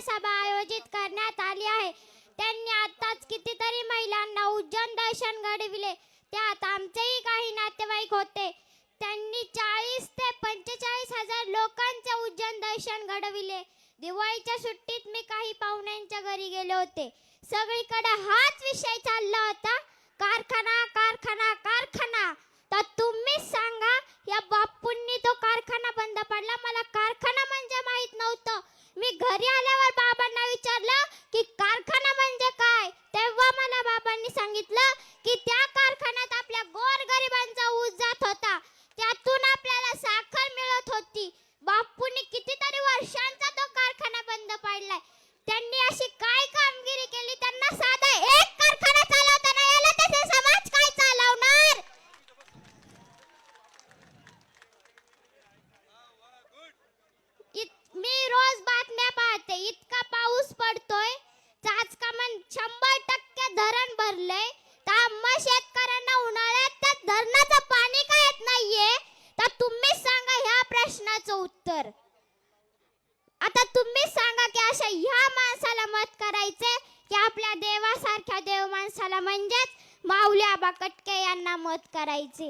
सभा आयोजित करण्यात आली आहे. त्यांनी आताच कितीतरी महिलांना उज्जैन दर्शन घडविले. त्यात आमचेही काही नातेवाईक होते. त्यांनी चाळीस ते पंचेचाळीस हजार लोकांचे उज्जैन दर्शन घडविले. दिवाळीच्या सुट्टीत मी काही पाहुण्यांच्या घरी गेले होते. सगळीकडे हाच विषय चालला होता. कारखाना कारखाना कारखाना. तर तुम्हीच सांगा या बापूंनी तो कारखाना बंद पडला. मला कार प्रश्नाचं आता तुम्ही सांगा की अशा ह्या माणसाला मत करायचे की आपल्या देवासारख्या देव माणसाला म्हणजेच माऊली आबा कटके यांना मत करायचे.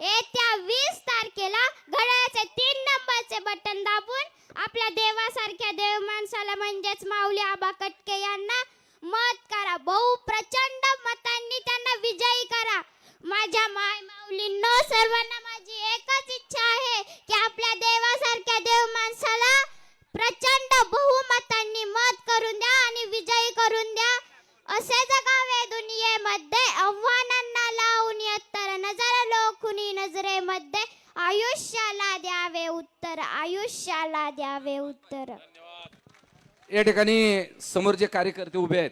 येत्या वीस तारखेला घड्याळाचे तीन नंबरचे बटन दाबून आपल्या देवासारख्या देव माणसाला म्हणजेच माऊली आबा कटके यांना मत करा. बहु प्रचंड मतांनी त्यांना विजयी करा. माझ्या माय माऊलींनो सर्वांना माझी एकच इच्छा आहे की आपल्या देवासारख्या देव माणसाला प्रचंड बहुमतांनी मत करून द्या आणि विजयी करून द्या. असे जगावे दुनियेमध्ये आव्हानांना लावून उत्तर नजर लोकुनी नजरेमध्ये. आयुष्याला द्यावे उत्तर आयुष्याला द्यावे उत्तर. या ठिकाणी समोर जे कार्यकर्ते उभे आहेत